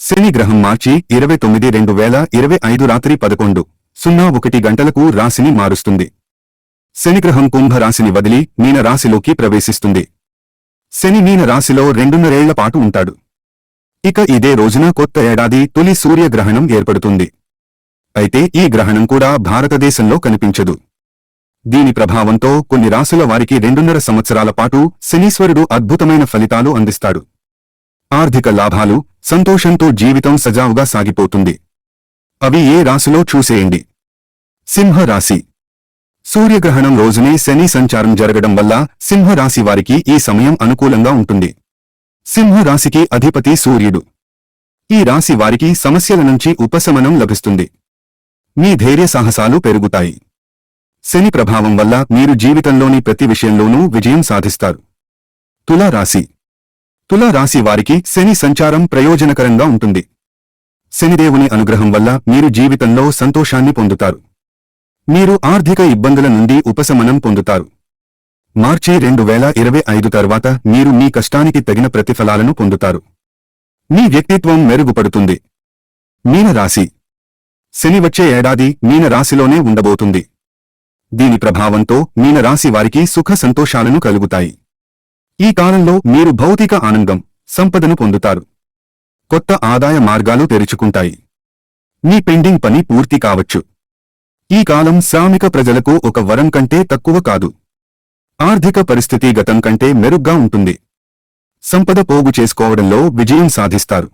శని గ్రహం మార్చి ఇరవై తొమ్మిది రెండు వేల ఇరవై ఐదు రాత్రి పదకొండు. సున్నా ఒకటి గంటలకు రాశిని మారుస్తుంది. శనిగ్రహం కుంభ రాశిని వదిలి మీన రాశిలోకి ప్రవేశిస్తుంది. శని మీన రాశిలో రెండున్నరేళ్ళ పాటు ఉంటాడు. ఇక ఇదే రోజున కొత్త ఏడాది తొలి సూర్యగ్రహణం ఏర్పడుతుంది. అయితే ఈ గ్రహణం కూడా భారతదేశంలో కనిపించదు. దీని ప్రభావంతో కొన్ని రాశుల వారికి రెండున్నర సంవత్సరాల పాటు శనీశ్వరుడు అద్భుతమైన ఫలితాలు అందిస్తాడు. ఆర్థిక లాభాలు సంతోషంతో జీవితం సజావుగా సాగిపోతుంది. అవి ఏ రాశిలో చూసేయండి. సింహరాశి. సూర్యగ్రహణం రోజునే శని సంచారం జరగడం వల్ల సింహరాశి వారికి ఈ సమయం అనుకూలంగా ఉంటుంది. సింహరాశికి అధిపతి సూర్యుడు. ఈ రాశి వారికి సమస్యల నుంచి ఉపశమనం లభిస్తుంది. మీ ధైర్య సాహసాలు పెరుగుతాయి. శని ప్రభావం వల్ల మీరు జీవితంలోని ప్రతి విషయంలోనూ విజయం సాధిస్తారు. తులారాశి. తుల రాశి వారికి శని సంచారం ప్రయోజనకరంగా ఉంటుంది. శనిదేవుని అనుగ్రహం వల్ల మీరు జీవితంలో సంతోషాన్ని పొందుతారు. మీరు ఆర్థిక ఇబ్బందుల నుండి ఉపశమనం పొందుతారు. మార్చి రెండు వేల ఇరవై ఐదు తర్వాత మీరు మీ కష్టానికి తగిన ప్రతిఫలాలను పొందుతారు. మీ వ్యక్తిత్వం మెరుగుపడుతుంది. మీనరాశి. శని వచ్చే ఏడాది మీనరాశిలోనే ఉండబోతుంది. దీని ప్రభావంతో మీనరాశి వారికి సుఖ సంతోషాలను కలుగుతాయి. ఈ కాలంలో మీరు భౌతిక ఆనందం సంపదను పొందుతారు. కొత్త ఆదాయ మార్గాలు తెరుచుకుంటాయి. మీ పెండింగ్ పని పూర్తి కావచ్చు. ఈ కాలం శ్రామిక ప్రజలకు ఒక వరం కంటే తక్కువ కాదు. ఆర్థిక పరిస్థితి గతం కంటే మెరుగ్గా ఉంటుంది. సంపద పోగు చేసుకోవడంలో విజయం సాధిస్తారు.